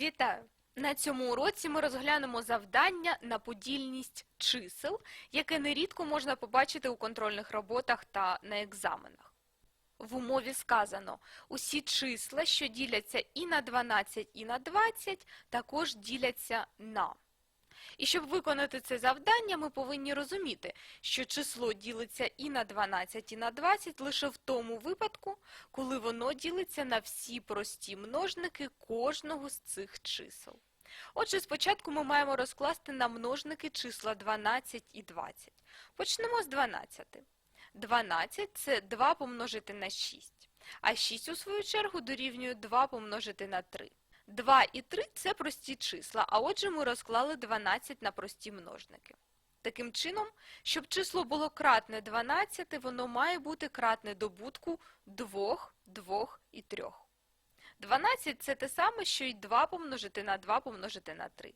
Вітаю! На цьому уроці ми розглянемо завдання на подільність чисел, яке нерідко можна побачити у контрольних роботах та на екзаменах. В умові сказано, усі числа, що діляться і на 12, і на 20, також діляться на. І щоб виконати це завдання, ми повинні розуміти, що число ділиться і на 12, і на 20 лише в тому випадку, коли воно ділиться на всі прості множники кожного з цих чисел. Отже, спочатку ми маємо розкласти на множники числа 12 і 20. Почнемо з 12. 12 – це 2 помножити на 6, а 6, у свою чергу, дорівнює 2 помножити на 3. 2 і 3 – це прості числа, а отже ми розклали 12 на прості множники. Таким чином, щоб число було кратне 12, воно має бути кратне добутку 2, 2 і 3. 12 – це те саме, що й 2 помножити на 2 помножити на 3.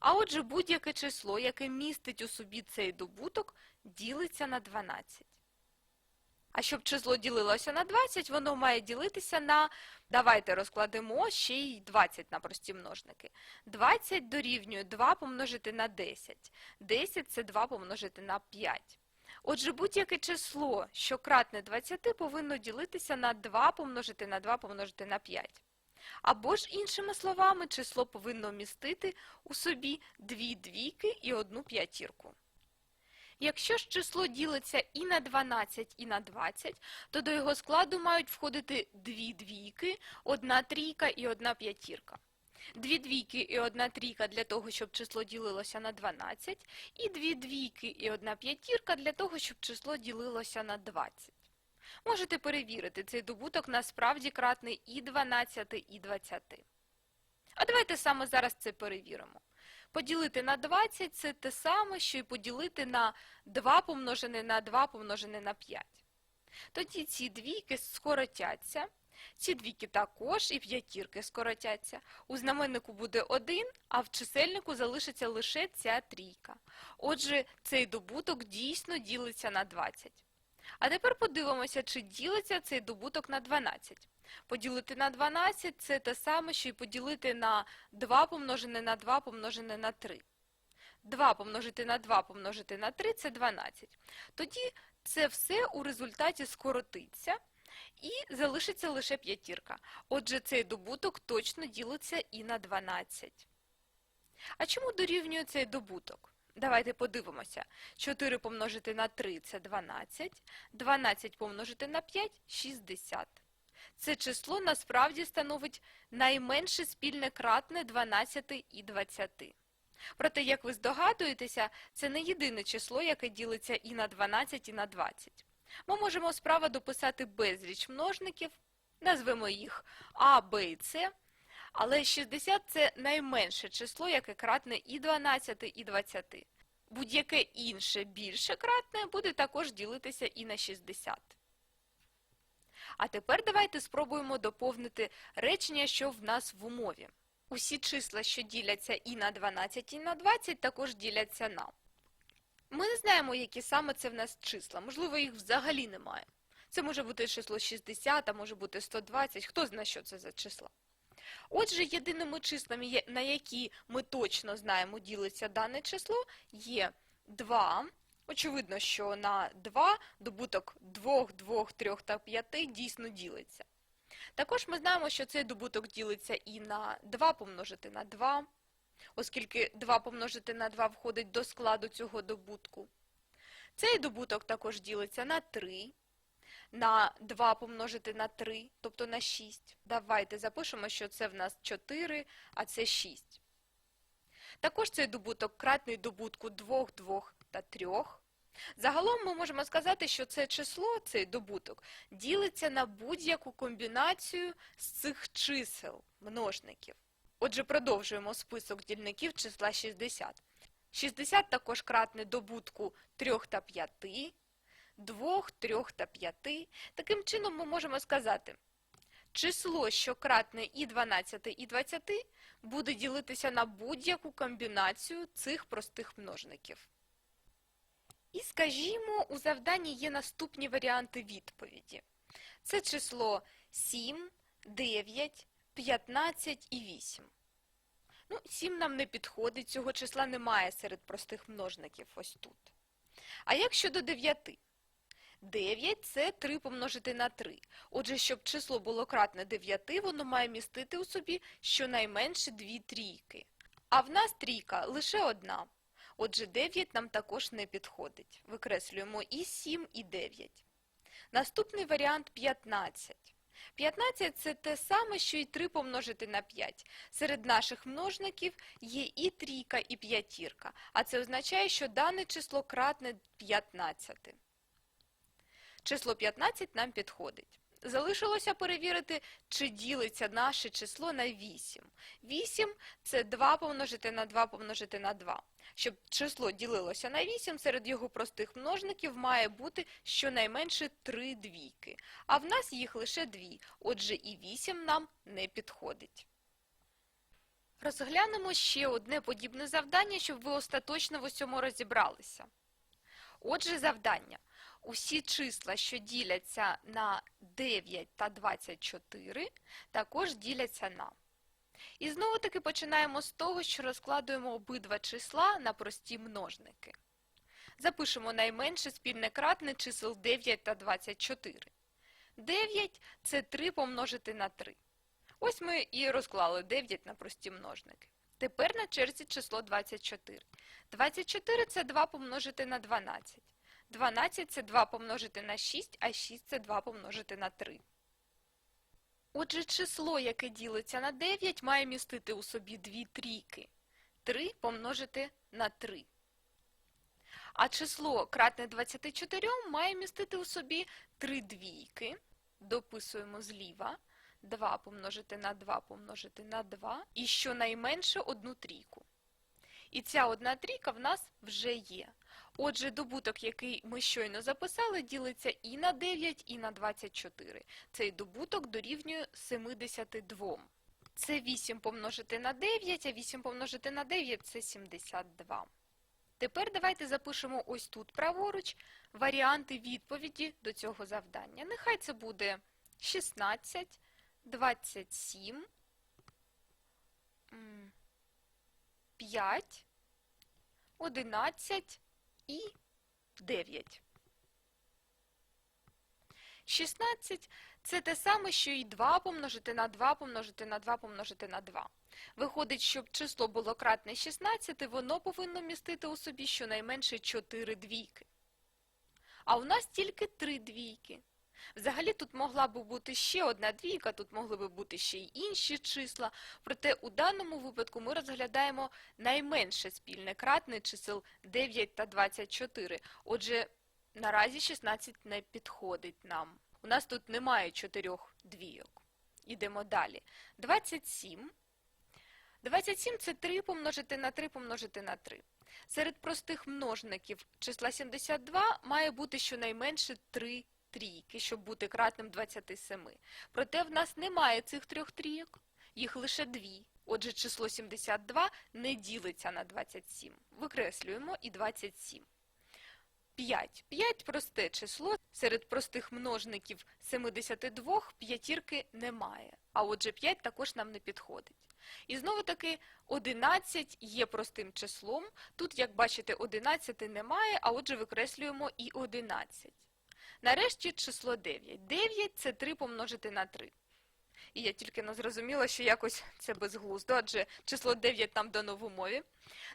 А отже, будь-яке число, яке містить у собі цей добуток, ділиться на 12. А щоб число ділилося на 20, воно має ділитися на, давайте розкладемо ще й 20 на прості множники. 20 дорівнює 2 помножити на 10. 10 – це 2 помножити на 5. Отже, будь-яке число, що кратне 20, повинно ділитися на 2 помножити на 2 помножити на 5. Або ж, іншими словами, число повинно містити у собі дві двійки і одну п'ятірку. Якщо ж число ділиться і на 12, і на 20, то до його складу мають входити дві двійки, одна трійка і одна п'ятірка. Дві двійки і одна трійка для того, щоб число ділилося на 12, і дві двійки і одна п'ятірка для того, щоб число ділилося на 20. Можете перевірити, цей добуток насправді кратний і 12, і 20. А давайте саме зараз це перевіримо. Поділити на 20 – це те саме, що й поділити на 2 помножене на 2 помножене на 5. Тоді ці двійки скоротяться, ці двійки також і п'ятірки скоротяться. У знаменнику буде 1, а в чисельнику залишиться лише ця трійка. Отже, цей добуток дійсно ділиться на 20. А тепер подивимося, чи ділиться цей добуток на 12. Поділити на 12 – це те саме, що й поділити на 2 помножене на 2 помножене на 3. 2 помножити на 2 помножити на 3 – це 12. Тоді це все у результаті скоротиться і залишиться лише п'ятірка. Отже, цей добуток точно ділиться і на 12. А чому дорівнює цей добуток? Давайте подивимося. 4 помножити на 3 – це 12, 12 помножити на 5 – 60. Це число насправді становить найменше спільне кратне 12 і 20. Проте, як ви здогадуєтеся, це не єдине число, яке ділиться і на 12, і на 20. Ми можемо справа дописати безліч множників, назвемо їх А, Б і С, але 60 – це найменше число, яке кратне і 12, і 20. Будь-яке інше більше кратне буде також ділитися і на 60. А тепер давайте спробуємо доповнити речення, що в нас в умові. Усі числа, що діляться і на 12, і на 20, також діляться на. Ми не знаємо, які саме це в нас числа, можливо, їх взагалі немає. Це може бути число 60, а може бути 120, хто знає, що це за числа. Отже, єдиними числами, на які ми точно знаємо ділиться дане число, є 2. Очевидно, що на 2 добуток 2, 2, 3 та 5 дійсно ділиться. Також ми знаємо, що цей добуток ділиться і на 2 помножити на 2, оскільки 2 помножити на 2 входить до складу цього добутку. Цей добуток також ділиться на 3, на 2 помножити на 3, тобто на 6. Давайте запишемо, що це в нас 4, а це 6. Також цей добуток кратний добутку 2, 2 та 3. Загалом ми можемо сказати, що це число, цей добуток, ділиться на будь-яку комбінацію з цих чисел, множників. Отже, продовжуємо список дільників числа 60. 60 також кратне добутку 3 та 5, 2, 3 та 5. Таким чином ми можемо сказати, число, що кратне і 12, і 20, буде ділитися на будь-яку комбінацію цих простих множників. І скажімо, у завданні є наступні варіанти відповіді. Це число 7, 9, 15 і 8. Ну, 7 нам не підходить, цього числа немає серед простих множників ось тут. А як щодо 9? 9 – це 3 помножити на 3. Отже, щоб число було кратне 9, воно має містити у собі щонайменше 2 трійки. А в нас трійка лише одна. Отже, 9 нам також не підходить. Викреслюємо і 7, і 9. Наступний варіант 15. 15 – це те саме, що і 3 помножити на 5. Серед наших множників є і трійка, і п'ятірка, а це означає, що дане число кратне 15. Число 15 нам підходить. Залишилося перевірити, чи ділиться наше число на 8. 8 – це 2 помножити на 2 помножити на 2. Щоб число ділилося на 8, серед його простих множників має бути щонайменше 3 двійки. А в нас їх лише 2, отже і 8 нам не підходить. Розглянемо ще одне подібне завдання, щоб ви остаточно в усьому розібралися. Отже, завдання. Усі числа, що діляться на 9 та 24, також діляться на. І знову таки починаємо з того, що розкладуємо обидва числа на прості множники. Запишемо найменше спільне кратне чисел 9 та 24. 9 – це 3 помножити на 3. Ось ми і розклали 9 на прості множники. Тепер на черзі число 24. 24 – це 2 помножити на 12. 12 – це 2 помножити на 6, а 6 – це 2 помножити на 3. Отже, число, яке ділиться на 9, має містити у собі дві трійки. 3 помножити на 3. А число кратне 24 має містити у собі 3 двійки. Дописуємо зліва. 2 помножити на 2 помножити на 2 і щонайменше одну трійку. І ця одна трійка в нас вже є. Отже, добуток, який ми щойно записали, ділиться і на 9, і на 24. Цей добуток дорівнює 72. Це 8 помножити на 9, а 8 помножити на 9 – це 72. Тепер давайте запишемо ось тут праворуч варіанти відповіді до цього завдання. Нехай це буде 16, 27, 5, 11 і 9. 16 – це те саме, що і 2 помножити на 2 помножити на 2 помножити на 2. Виходить, щоб число було кратне 16, воно повинно містити у собі щонайменше 4 двійки. А у нас тільки 3 двійки. Взагалі тут могла б бути ще одна двійка, тут могли б бути ще й інші числа, проте у даному випадку ми розглядаємо найменше спільне кратне чисел 9 та 24. Отже, наразі 16 не підходить нам. У нас тут немає чотирьох двійок. Ідемо далі. 27. 27 – це 3 помножити на 3 помножити на 3. Серед простих множників числа 72 має бути щонайменше 3 трійки, щоб бути кратним 27. Проте в нас немає цих трьох трійок, їх лише дві. Отже, число 72 не ділиться на 27. Викреслюємо і 27. 5. 5 – просте число. Серед простих множників 72 п'ятірки немає. А отже, 5 також нам не підходить. І знову таки 11 є простим числом. Тут, як бачите, 11 немає, а отже викреслюємо і 11. Нарешті число 9. 9 – це 3 помножити на 3. І я тільки не зрозуміла, що якось це безглуздо, адже число 9 нам дано в умові.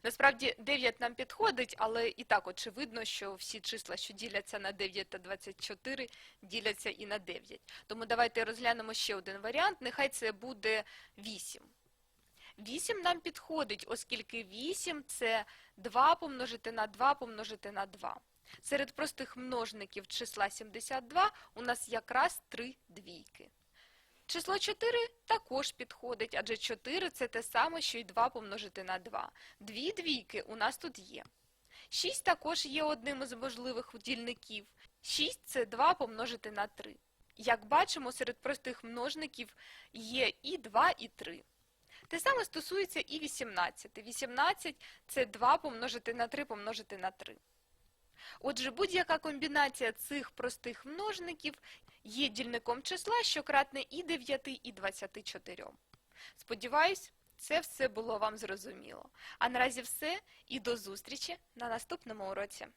Насправді 9 нам підходить, але і так очевидно, що всі числа, що діляться на 9 та 24, діляться і на 9. Тому давайте розглянемо ще один варіант, нехай це буде 8. 8 нам підходить, оскільки 8 – це 2 помножити на 2 помножити на 2. Серед простих множників числа 72 у нас якраз 3 двійки. Число 4 також підходить, адже 4 – це те саме, що й 2 помножити на 2. Дві двійки у нас тут є. 6 також є одним із можливих дільників. 6 – це 2 помножити на 3. Як бачимо, серед простих множників є і 2, і 3. Те саме стосується і 18. 18 – це 2 помножити на 3 помножити на 3. Отже, будь-яка комбінація цих простих множників є дільником числа, що кратне і 9, і 24. Сподіваюсь, це все було вам зрозуміло. А наразі все і до зустрічі на наступному уроці.